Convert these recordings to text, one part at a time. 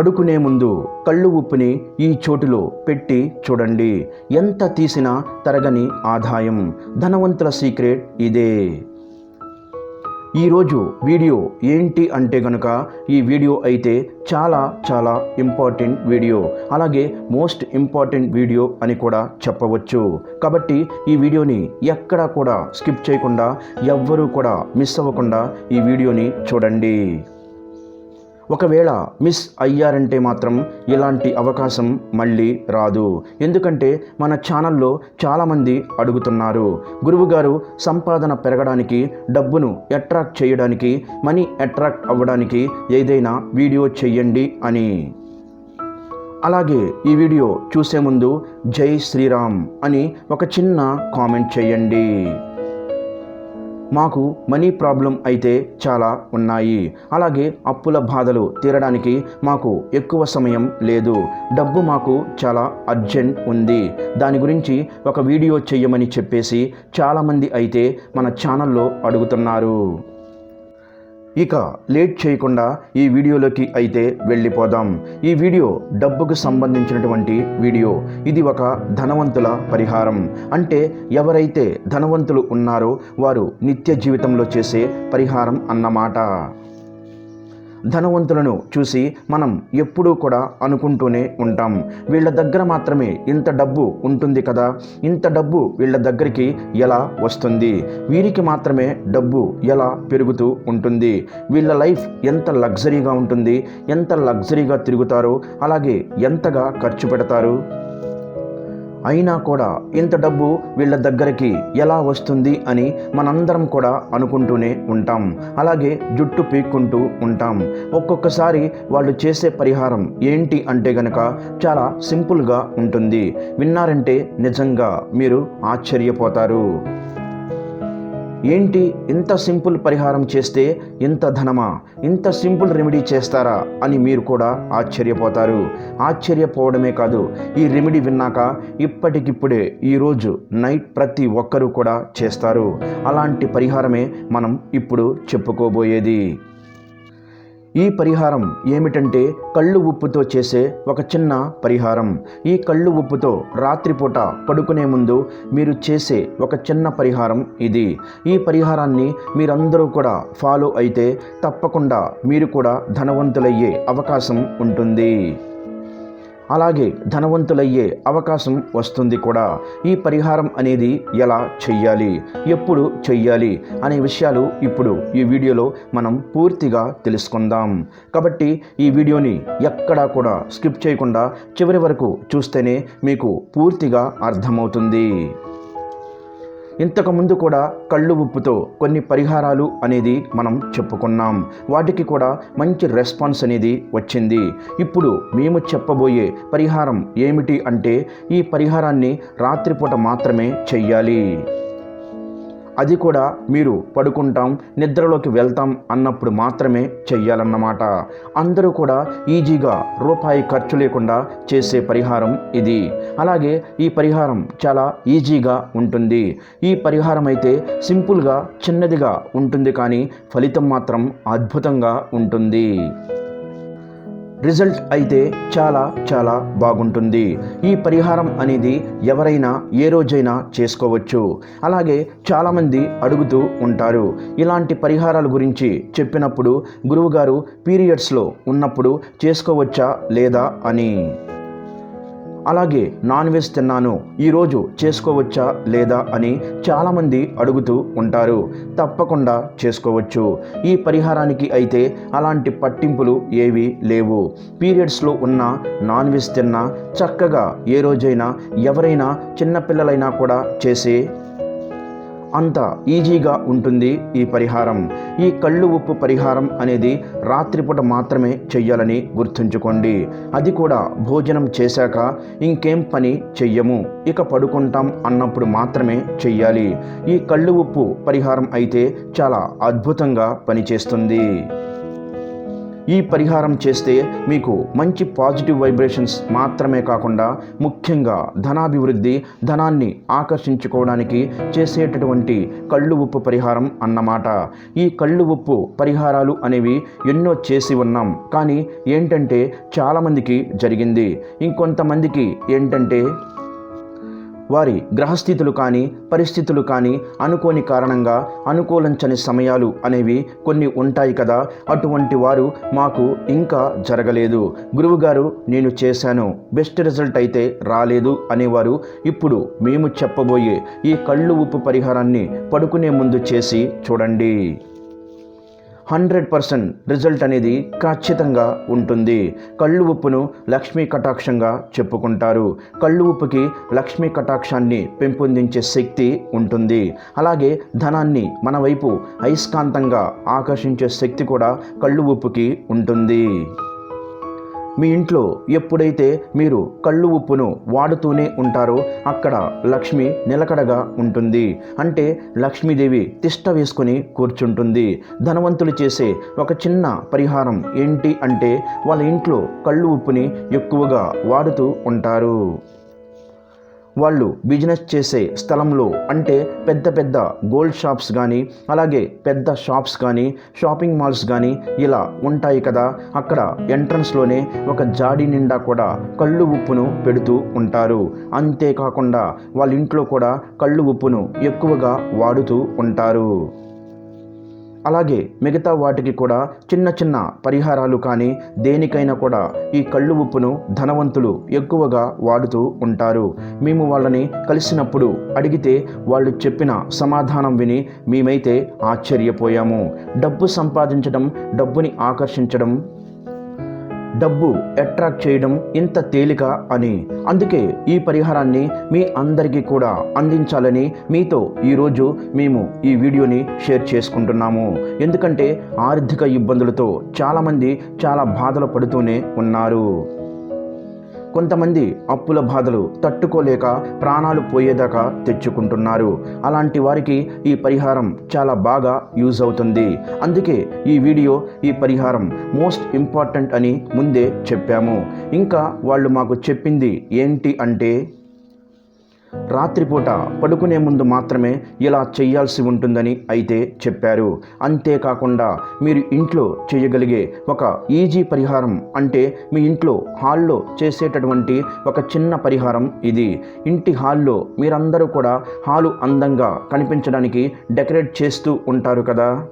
పడుకునే ముందు కళ్ళు ఉప్పుని ఈ చోటులో పెట్టి చూడండి. ఎంత తీసినా తరగని ఆదాయం. ధనవంతుల సీక్రెట్ ఇదే. ఈరోజు వీడియో ఏంటి అంటే కనుక ఈ వీడియో అయితే చాలా చాలా ఇంపార్టెంట్ వీడియో. అలాగే మోస్ట్ ఇంపార్టెంట్ వీడియో అని కూడా చెప్పవచ్చు. కాబట్టి ఈ వీడియోని ఎక్కడా కూడా స్కిప్ చేయకుండా ఎవ్వరూ కూడా మిస్ అవ్వకుండా ఈ వీడియోని చూడండి. ఒకవేళ మిస్ అయ్యారంటే మాత్రం ఇలాంటి అవకాశం మళ్ళీ రాదు. ఎందుకంటే మన ఛానల్లో చాలామంది అడుగుతున్నారు. గురువుగారు సంపాదన పెరగడానికి డబ్బును అట్రాక్ట్ చేయడానికి మనీ అట్రాక్ట్ అవ్వడానికి ఏదైనా వీడియో చెయ్యండి అని. అలాగే ఈ వీడియో చూసే ముందు జై శ్రీరామ్ అని ఒక చిన్న కామెంట్ చేయండి మాకు మనీ ప్రాబ్లం అయితే చాలా ఉన్నాయి. అలాగే అప్పుల బాధలు తీరడానికి మాకు ఎక్కువ సమయం లేదు. డబ్బు మాకు చాలా అర్జెంట్ ఉంది. దాని గురించి ఒక వీడియో చెయ్యమని చెప్పేసి చాలామంది అయితే మన ఛానల్లో అడుగుతున్నారు. ఇక లేట్ చేయకుండా ఈ వీడియోలోకి అయితే వెళ్ళిపోదాం. ఈ వీడియో డబ్బుకు సంబంధించినటువంటి వీడియో. ఇది ఒక ధనవంతుల పరిహారం. అంటే ఎవరైతే ధనవంతులు ఉన్నారో వారు నిత్య జీవితంలో చేసే పరిహారం అన్నమాట. ధనవంతులను చూసి మనం ఎప్పుడూ కూడా అనుకుంటూనే ఉంటాం. వీళ్ళ దగ్గర మాత్రమే ఇంత డబ్బు ఉంటుంది కదా? ఇంత డబ్బు వీళ్ళ దగ్గరికి ఎలా వస్తుంది? వీరికి మాత్రమే డబ్బు ఎలా పెరుగుతూ ఉంటుంది? వీళ్ళ లైఫ్ ఎంత లగ్జరీగా ఉంటుంది? ఎంత లగ్జరీగా తిరుగుతారో? అలాగే ఎంతగా ఖర్చు పెడతారు? అయినా కూడా ఇంత డబ్బు వీళ్ళ దగ్గరికి ఎలా వస్తుంది అని మనందరం కూడా అనుకుంటూనే ఉంటాం. అలాగే జుట్టు పీక్కుంటూ ఉంటాం. ఒక్కొక్కసారి వాళ్ళు చేసే పరిహారం ఏంటి అంటే గనక చాలా సింపుల్గా ఉంటుంది. విన్నారంటే నిజంగా మీరు ఆశ్చర్యపోతారు. ఏంటి ఇంత సింపుల్ పరిహారం చేస్తే ఇంత ధనమా? ఇంత సింపుల్ రెమెడీ చేస్తారా? అని మీరు కూడా ఆశ్చర్యపోతారు. ఆశ్చర్యపోవడమే కాదు ఈ రెమెడీ విన్నాక ఇప్పటికిప్పుడే ఈరోజు నైట్ ప్రతి ఒక్కరూ కూడా చేస్తారు. అలాంటి పరిహారమే మనం ఇప్పుడు చెప్పుకోబోయేది. ఈ పరిహారం ఏమిటంటే కళ్ళు ఉప్పుతో చేసే ఒక చిన్న పరిహారం. ఈ కళ్ళు ఉప్పుతో రాత్రిపూట పడుకునే ముందు మీరు చేసే ఒక చిన్న పరిహారం ఇది. ఈ పరిహారాన్ని మీరందరూ కూడా ఫాలో అయితే తప్పకుండా మీరు కూడా ధనవంతులయ్యే అవకాశం ఉంటుంది. అలాగే ధనవంతులయ్యే అవకాశం వస్తుంది కూడా. ఈ పరిహారం అనేది ఎలా చెయ్యాలి? ఎప్పుడు చెయ్యాలి? అనే విషయాలు ఇప్పుడు ఈ వీడియోలో మనం పూర్తిగా తెలుసుకుందాం. కాబట్టి ఈ వీడియోని ఎక్కడా కూడా స్కిప్ చేయకుండా చివరి వరకు చూస్తేనే మీకు పూర్తిగా అర్థమవుతుంది. ఇంతకుముందు కూడా కళ్ళు ఉప్పుతో కొన్ని పరిహారాలు అనేది మనం చెప్పుకున్నాం. వాటికి కూడా మంచి రెస్పాన్స్ అనేది వచ్చింది. ఇప్పుడు మేము చెప్పబోయే పరిహారం ఏమిటి అంటే ఈ పరిహారాన్ని రాత్రిపూట మాత్రమే చెయ్యాలి. అది కూడా మీరు పడుకుంటాం నిద్రలోకి వెళ్తాం అన్నప్పుడు మాత్రమే చెయ్యాలన్నమాట. అందరూ కూడా ఈజీగా రూపాయి ఖర్చు లేకుండా చేసే పరిహారం ఇది. అలాగే ఈ పరిహారం చాలా ఈజీగా ఉంటుంది. ఈ పరిహారం అయితే సింపుల్గా చిన్నదిగా ఉంటుంది కానీ ఫలితం మాత్రం అద్భుతంగా ఉంటుంది. రిజల్ట్ అయితే చాలా చాలా బాగుంటుంది. ఈ పరిహారం అనేది ఎవరైనా ఏ రోజైనా చేసుకోవచ్చు. అలాగే చాలామంది అడుగుతూ ఉంటారు. ఇలాంటి పరిహారాల గురించి చెప్పినప్పుడు గురువుగారు పీరియడ్స్లో ఉన్నప్పుడు చేసుకోవచ్చా లేదా అని. అలాగే నాన్ వెజ్ తిన్నాను ఈరోజు చేసుకోవచ్చా లేదా అని చాలామంది అడుగుతూ ఉంటారు. తప్పకుండా చేసుకోవచ్చు. ఈ పరిహారానికి అయితే అలాంటి పట్టింపులు ఏవీ లేవు. పీరియడ్స్లో ఉన్న నాన్ వెజ్ తిన్నా చక్కగా ఏ రోజైనా ఎవరైనా చిన్నపిల్లలైనా కూడా చేసే అంత ఈజీగా ఉంటుంది ఈ పరిహారం. ఈ కళ్ళు ఉప్పు పరిహారం అనేది రాత్రిపూట మాత్రమే చెయ్యాలని గుర్తుంచుకోండి. అది కూడా భోజనం చేశాక ఇంకేం పని చెయ్యము. ఇక పడుకుంటాం అన్నప్పుడు మాత్రమే చెయ్యాలి. ఈ కళ్ళు ఉప్పు పరిహారం అయితే చాలా అద్భుతంగా పనిచేస్తుంది. ఈ పరిహారం చేస్తే మీకు మంచి పాజిటివ్ వైబ్రేషన్స్ మాత్రమే కాకుండా ముఖ్యంగా ధనాభివృద్ధి ధనాన్ని ఆకర్షించుకోవడానికి చేసేటటువంటి కళ్ళు ఉప్పు పరిహారం అన్నమాట. ఈ కళ్ళు ఉప్పు పరిహారాలు అనేవి ఎన్నో చేసి ఉన్నాం. కానీ ఏంటంటే చాలామందికి జరిగింది. ఇంకొంతమందికి ఏంటంటే వారి గ్రహస్థితులు కానీ పరిస్థితులు కానీ అనుకోని కారణంగా అనుకూలించని సమయాలు అనేవి కొన్ని ఉంటాయి కదా. అటువంటి వారు మాకు ఇంకా జరగలేదు. గురువుగారు నేను చేశాను. బెస్ట్ రిజల్ట్ అయితే రాలేదు అనేవారు ఇప్పుడు మేము చెప్పబోయే ఈ కళ్ళు ఉప్పు పరిహారాన్ని పడుకునే ముందు చేసి చూడండి. హండ్రెడ్ పర్సెంట్ రిజల్ట్ అనేది ఖచ్చితంగా ఉంటుంది. కళ్ళు ఉప్పును లక్ష్మీ కటాక్షంగా చెప్పుకుంటారు. కళ్ళు ఉప్పుకి లక్ష్మీ కటాక్షాన్ని పెంపొందించే శక్తి ఉంటుంది. అలాగే ధనాన్ని మన వైపు అయస్కాంతంగా ఆకర్షించే శక్తి కూడా కళ్ళు ఉప్పుకి ఉంటుంది. మీ ఇంట్లో ఎప్పుడైతే మీరు కళ్ళు ఉప్పును వాడుతూనే ఉంటారో అక్కడ లక్ష్మి నిలకడగా ఉంటుంది. అంటే లక్ష్మీదేవి తిష్ట వేసుకుని కూర్చుంటుంది. ధనవంతులు చేసే ఒక చిన్న పరిహారం ఏంటి అంటే వాళ్ళ ఇంట్లో కళ్ళు ఉప్పుని ఎక్కువగా వాడుతూ ఉంటారు. వాళ్ళు బిజినెస్ చేసే స్థలంలో అంటే పెద్ద పెద్ద గోల్డ్ షాప్స్ కానీ అలాగే పెద్ద షాప్స్ కానీ షాపింగ్ మాల్స్ కానీ ఇలా ఉంటాయి కదా. అక్కడ ఎంట్రన్స్లోనే ఒక జాడి నిండా కూడా కళ్ళు ఉప్పును పెడుతూ ఉంటారు. అంతేకాకుండా వాళ్ళ ఇంట్లో కూడా కళ్ళు ఉప్పును ఎక్కువగా వాడుతూ ఉంటారు. అలాగే మిగతా వాటికి కూడా చిన్న చిన్న పరిహారాలు కానీ దేనికైనా కూడా ఈ కళ్ళు ఉప్పును ధనవంతులు ఎక్కువగా వాడుతూ ఉంటారు. మేము వాళ్ళని కలిసినప్పుడు అడిగితే వాళ్ళు చెప్పిన సమాధానం విని మేమైతే ఆశ్చర్యపోయాము. డబ్బు సంపాదించడం డబ్బుని ఆకర్షించడం డబ్బు అట్రాక్ట్ చేయడం ఇంత తేలిక అని. అందుకే ఈ పరిహారాన్ని మీ అందరికీ కూడా అందించాలని మీతో ఈరోజు మేము ఈ వీడియోని షేర్ చేసుకుంటున్నాము. ఎందుకంటే ఆర్థిక ఇబ్బందులతో చాలామంది చాలా బాధలు పడుతూనే ఉన్నారు. కొంతమంది అప్పుల బాధలు తట్టుకోలేక ప్రాణాలు పోయేదాకా తెచ్చుకుంటున్నారు. అలాంటి వారికి ఈ పరిహారం చాలా బాగా యూజ్ అవుతుంది. అందుకే ఈ వీడియో ఈ పరిహారం మోస్ట్ ఇంపార్టెంట్ అని ముందే చెప్పాము. ఇంకా వాళ్ళు మాకు చెప్పింది ఏంటి అంటే రాత్రిపూట పడుకునే ముందు మాత్రమే ఇలా చేయాల్సి ఉంటుందని అయితే చెప్పారు. అంతేకాకుండా మీరు ఇంట్లో చేయగలిగే ఒక ఈజీ పరిహారం అంటే మీ ఇంట్లో హాల్లో చేసేటటువంటి ఒక చిన్న పరిహారం ఇది. ఇంటి హాల్లో మీరందరూ కూడా హాలు అందంగా కనిపించడానికి డెకరేట్ చేస్తూ ఉంటారు కదా?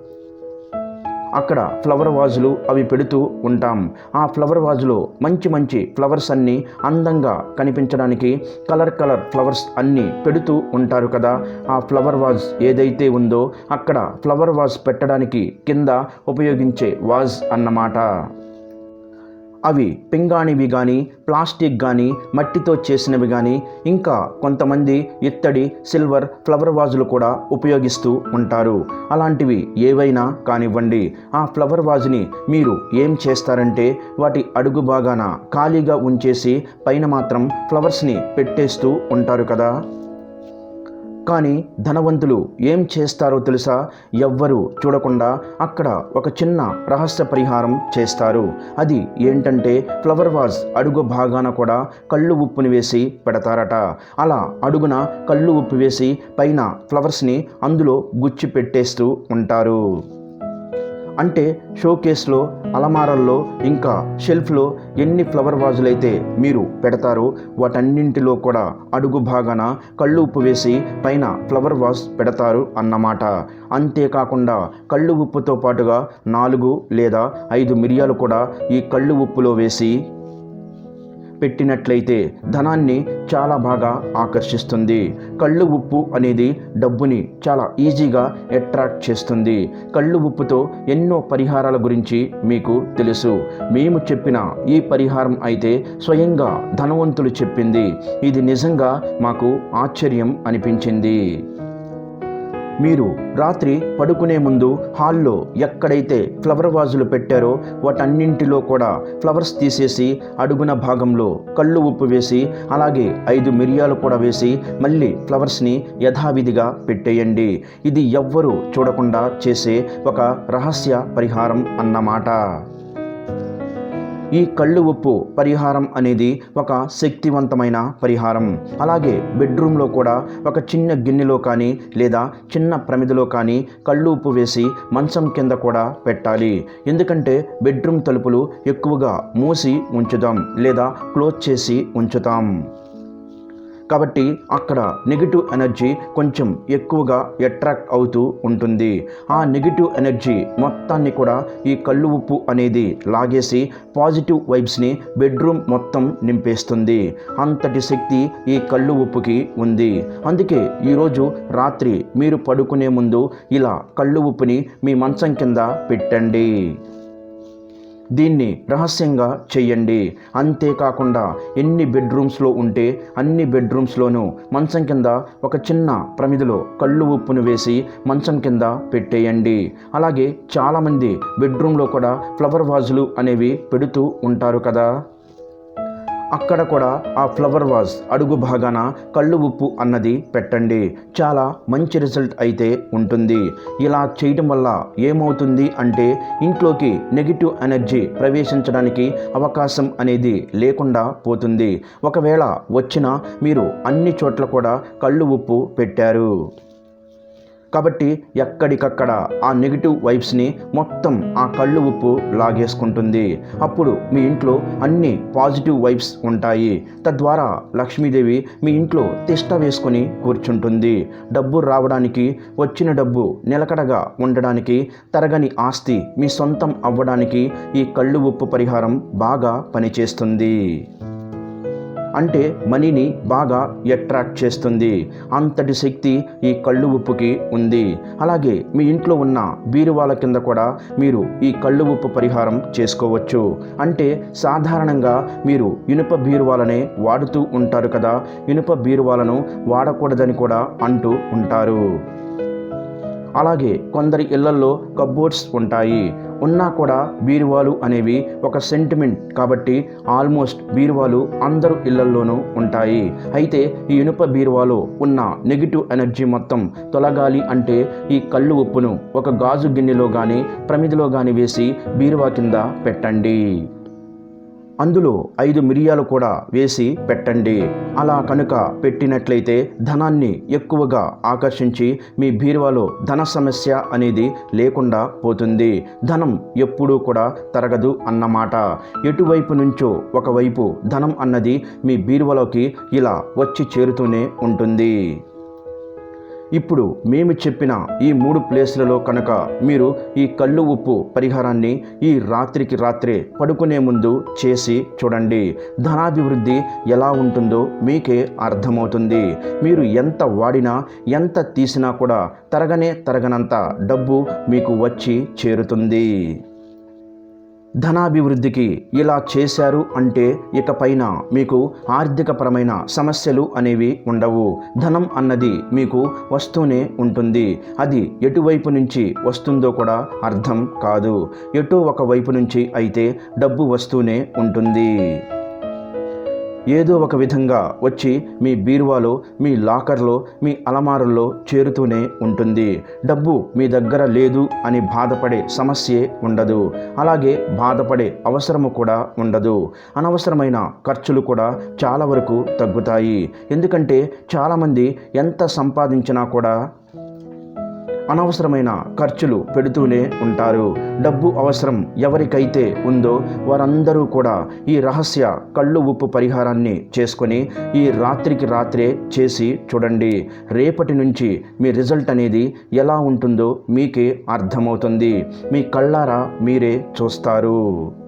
అక్కడ ఫ్లవర్ వాజులు అవి పెడుతూ ఉంటాం. ఆ ఫ్లవర్ వాజులో మంచి మంచి ఫ్లవర్స్ అన్నీ అందంగా కనిపించడానికి కలర్ కలర్ ఫ్లవర్స్ అన్నీ పెడుతూ ఉంటారు కదా. ఆ ఫ్లవర్ వాజ్ ఏదైతే ఉందో అక్కడ ఫ్లవర్ వాజ్ పెట్టడానికి కింద ఉపయోగించే వాజ్ అన్నమాట. అవి పింగాణివి కానీ ప్లాస్టిక్ కానీ మట్టితో చేసినవి కానీ ఇంకా కొంతమంది ఇత్తడి సిల్వర్ ఫ్లవర్ వాజులు కూడా ఉపయోగిస్తూ ఉంటారు. అలాంటివి ఏవైనా కానివ్వండి. ఆ ఫ్లవర్ వాజ్ని మీరు ఏం చేస్తారంటే వాటి అడుగు భాగాన ఖాళీగా ఉంచేసి పైన మాత్రం ఫ్లవర్స్ని పెట్టేస్తూ ఉంటారు కదా. కానీ ధనవంతులు ఏం చేస్తారో తెలుసా? ఎవ్వరూ చూడకుండా అక్కడ ఒక చిన్న రహస్య పరిహారం చేస్తారు. అది ఏంటంటే ఫ్లవర్ వాజ్ అడుగు భాగాన కూడా కళ్ళు ఉప్పుని వేసి పెడతారట. అలా అడుగున కళ్ళు ఉప్పు వేసి పైన ఫ్లవర్స్ని అందులో గుచ్చి పెట్టేస్తూ ఉంటారు. అంటే షోకేస్లో అలమారల్లో ఇంకా షెల్ఫ్లో ఎన్ని ఫ్లవర్ వాజులు అయితే మీరు పెడతారో వాటన్నింటిలో కూడా అడుగు భాగాన కళ్ళు ఉప్పు వేసి పైన ఫ్లవర్ వాజ్ పెడతారు అన్నమాట. అంతేకాకుండా కళ్ళు ఉప్పుతో పాటుగా నాలుగు లేదా ఐదు మిరియాలు కూడా ఈ కళ్ళు ఉప్పులో వేసి పెట్టినట్లయితే ధనాన్ని చాలా బాగా ఆకర్షిస్తుంది. కళ్ళు ఉప్పు అనేది డబ్బుని చాలా ఈజీగా అట్రాక్ట్ చేస్తుంది. కళ్ళు ఉప్పుతో ఎన్నో పరిహారాల గురించి మీకు తెలుసు. మేము చెప్పిన ఈ పరిహారం అయితే స్వయంగా ధనవంతులు చెప్పింది. ఇది నిజంగా మాకు ఆశ్చర్యం అనిపించింది. మీరు రాత్రి పడుకునే ముందు హాల్లో ఎక్కడైతే ఫ్లవర్ వాజులు పెట్టారో వాటన్నింటిలో కూడా ఫ్లవర్స్ తీసేసి అడుగున భాగంలో కళ్ళు ఉప్పు వేసి అలాగే ఐదు మిరియాలు కూడా వేసి మళ్ళీ ఫ్లవర్స్ని యథావిధిగా పెట్టేయండి. ఇది ఎవ్వరూ చూడకుండా చేసే ఒక రహస్య పరిహారం అన్నమాట. ఈ కళ్ళు ఉప్పు పరిహారం అనేది ఒక శక్తివంతమైన పరిహారం. అలాగే బెడ్రూమ్లో కూడా ఒక చిన్న గిన్నెలో కానీ లేదా చిన్న ప్రమిదిలో కానీ కళ్ళు ఉప్పు వేసి మంచం కింద కూడా పెట్టాలి. ఎందుకంటే బెడ్రూమ్ తలుపులు ఎక్కువగా మూసి ఉంచుదాం లేదా క్లోజ్ చేసి ఉంచుతాం. కాబట్టి అక్కడ నెగిటివ్ ఎనర్జీ కొంచెం ఎక్కువగా అట్రాక్ట్ అవుతూ ఉంటుంది. ఆ నెగిటివ్ ఎనర్జీ మొత్తాన్ని కూడా ఈ కళ్ళు ఉప్పు అనేది లాగేసి పాజిటివ్ వైబ్స్ని బెడ్రూమ్ మొత్తం నింపేస్తుంది. అంతటి శక్తి ఈ కళ్ళు ఉప్పుకి ఉంది. అందుకే ఈరోజు రాత్రి మీరు పడుకునే ముందు ఇలా కళ్ళు ఉప్పుని మీ మంచం కింద పెట్టండి. దీన్ని రహస్యంగా చెయ్యండి. అంతేకాకుండా ఎన్ని బెడ్రూమ్స్లో ఉంటే అన్ని బెడ్రూమ్స్లోనూ మంచం కింద ఒక చిన్న ప్రమిదిలో కళ్ళు ఉప్పును వేసి మంచం కింద పెట్టేయండి. అలాగే చాలామంది బెడ్రూమ్లో కూడా ఫ్లవర్ వాజులు అనేవి పెడుతూ ఉంటారు కదా. అక్కడ కూడా ఆ ఫ్లవర్ వాజ్ అడుగు భాగాన కళ్ళు ఉప్పు అన్నది పెట్టండి. చాలా మంచి రిజల్ట్ అయితే ఉంటుంది. ఇలా చేయటం వల్ల ఏమవుతుంది అంటే ఇంట్లోకి నెగిటివ్ ఎనర్జీ ప్రవేశించడానికి అవకాశం అనేది లేకుండా పోతుంది. ఒకవేళ వచ్చినా మీరు అన్ని చోట్ల కూడా కళ్ళు ఉప్పు పెట్టారు. కాబట్టి ఎక్కడికక్కడ ఆ నెగిటివ్ వైబ్స్ని మొత్తం ఆ కళ్ళు ఉప్పు లాగేసుకుంటుంది. అప్పుడు మీ ఇంట్లో అన్ని పాజిటివ్ వైబ్స్ ఉంటాయి. తద్వారా లక్ష్మీదేవి మీ ఇంట్లో తిష్ట వేసుకొని కూర్చుంటుంది. డబ్బు రావడానికి వచ్చిన డబ్బు నిలకడగా ఉండడానికి తరగని ఆస్తి మీ సొంతం అవ్వడానికి ఈ కళ్ళు ఉప్పు పరిహారం బాగా పనిచేస్తుంది. అంటే మనీని బాగా అట్రాక్ట్ చేస్తుంది. అంతటి శక్తి ఈ కళ్ళు ఉప్పుకి ఉంది. అలాగే మీ ఇంట్లో ఉన్న బీరువాల కింద కూడా మీరు ఈ కళ్ళు ఉప్పు పరిహారం చేసుకోవచ్చు. అంటే సాధారణంగా మీరు ఇనుప బీరువాలనే వాడుతూ ఉంటారు కదా ఇనుప బీరువాలను వాడకూడదని కూడా అంటూ ఉంటారు. అలాగే కొందరి ఇళ్ళల్లో కబోర్డ్స్ ఉంటాయి. ఉన్నా కూడా బీరువాలు అనేవి ఒక సెంటిమెంట్ కాబట్టి ఆల్మోస్ట్ బీరువాలు అందరు ఇళ్ళల్లోనూ ఉంటాయి. అయితే ఈ ఇనుప బీరువాలో ఉన్న నెగిటివ్ ఎనర్జీ మొత్తం తొలగాలి అంటే ఈ కళ్ళు ఉప్పును ఒక గాజు గిన్నెలో కానీ ప్రమిదిలో కానీ వేసి బీరువా కింద పెట్టండి. అందులో ఐదు మిరియాలు కూడా వేసి పెట్టండి. అలా కనుక పెట్టినట్లయితే ధనాన్ని ఎక్కువగా ఆకర్షించి మీ బీరువాలో ధన సమస్య అనేది లేకుండా పోతుంది. ధనం ఎప్పుడూ కూడా తరగదు అన్నమాట. ఎటువైపు నుంచో ఒకవైపు ధనం అన్నది మీ బీరువాలోకి ఇలా వచ్చి చేరుతూనే ఉంటుంది. ఇప్పుడు మేము చెప్పిన ఈ మూడు ప్లేస్లలో కనుక మీరు ఈ కళ్ళు ఉప్పు పరిహారాన్ని ఈ రాత్రికి రాత్రే పడుకునే ముందు చేసి చూడండి. ధనాభివృద్ధి ఎలా ఉంటుందో మీకే అర్థమవుతుంది. మీరు ఎంత వాడినా ఎంత తీసినా కూడా తరగనే తరగనంత డబ్బు మీకు వచ్చి చేరుతుంది. ధనాభివృద్ధికి ఇలా చేశారు అంటే ఇకపైన మీకు ఆర్థికపరమైన సమస్యలు అనేవి ఉండవు. ధనం అన్నది మీకు వస్తూనే ఉంటుంది. అది ఎటువైపు నుంచి వస్తుందో కూడా అర్థం కాదు. ఎటో ఒక వైపు నుంచి అయితే డబ్బు వస్తూనే ఉంటుంది. ఏదో ఒక విధంగా వచ్చి మీ బీరువాలో మీ లాకర్లో మీ అలమారుల్లో చేరుతూనే ఉంటుంది. డబ్బు మీ దగ్గర లేదు అని బాధపడే సమస్యే ఉండదు. అలాగే బాధపడే అవసరము కూడా ఉండదు. అనవసరమైన ఖర్చులు కూడా చాలా వరకు తగ్గుతాయి. ఎందుకంటే చాలామంది ఎంత సంపాదించినా కూడా అనవసరమైన ఖర్చులు పెడుతూనే ఉంటారు. డబ్బు అవసరం ఎవరికైతే ఉందో వారందరూ కూడా ఈ రహస్య కళ్ళు ఉప్పు పరిహారాన్ని చేసుకొని ఈ రాత్రికి రాత్రే చేసి చూడండి. రేపటి నుంచి మీ రిజల్ట్ అనేది ఎలా ఉంటుందో మీకే అర్థమవుతుంది. మీ కళ్ళారా మీరే చూస్తారు.